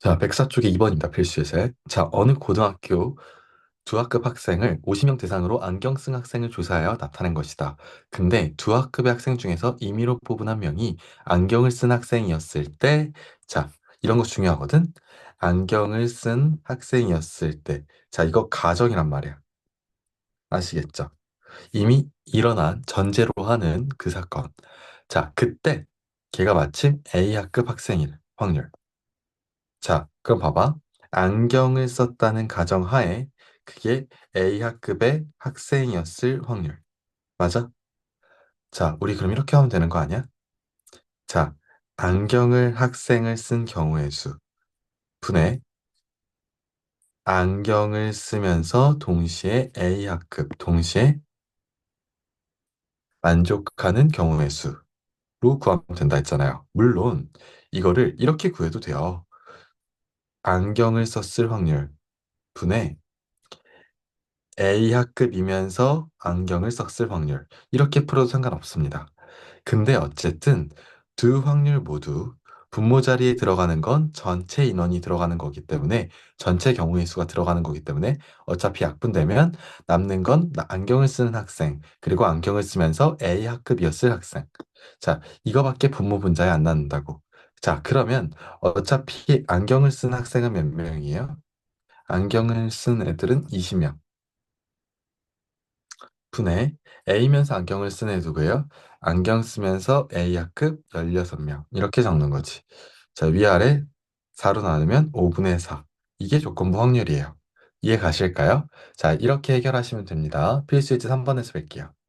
자, 104쪽에 2번입니다. 필수예제. 자, 어느 고등학교 두 학급 학생을 50명 대상으로 안경 쓴 학생을 조사하여 나타낸 것이다. 근데 두 학급의 학생 중에서 임의로 뽑은 한 명이 안경을 쓴 학생이었을 때, 자, 이런 거 중요하거든? 안경을 쓴 학생이었을 때. 자, 이거 가정이란 말이야. 아시겠죠? 이미 일어난 전제로 하는 그 사건. 자, 그때 걔가 마침 A 학급 학생일 확률. 자, 그럼 봐봐. 안경을 썼다는 가정하에 그게 A 학급의 학생이었을 확률. 맞아? 자, 우리 그럼 이렇게 하면 되는 거 아니야? 자, 안경을 학생을 쓴 경우의 수 분의 안경을 쓰면서 동시에 A 학급, 동시에 만족하는 경우의 수로 구하면 된다 했잖아요. 물론 이거를 이렇게 구해도 돼요. 안경을 썼을 확률 분의 A 학급이면서 안경을 썼을 확률. 이렇게 풀어도 상관없습니다. 근데 어쨌든 두 확률 모두 분모 자리에 들어가는 건 전체 인원이 들어가는 거기 때문에 전체 경우의 수가 들어가는 거기 때문에 어차피 약분되면 남는 건 나- 안경을 쓰는 학생 그리고 안경을 쓰면서 A 학급이었을 학생. 자, 이거밖에 분모 분자에 안 남는다고. 자, 그러면 어차피 안경을 쓴 학생은 몇 명이에요? 안경을 쓴 애들은 20명. 분해 A면서 안경을 쓴 애 누구예요? 안경 쓰면서 A 학급 16명 이렇게 적는 거지. 자, 위아래 4로 나누면 5분의 4. 이게 조건부 확률이에요. 이해 가실까요? 자, 이렇게 해결하시면 됩니다. 필수 예제 3번에서 뵐게요.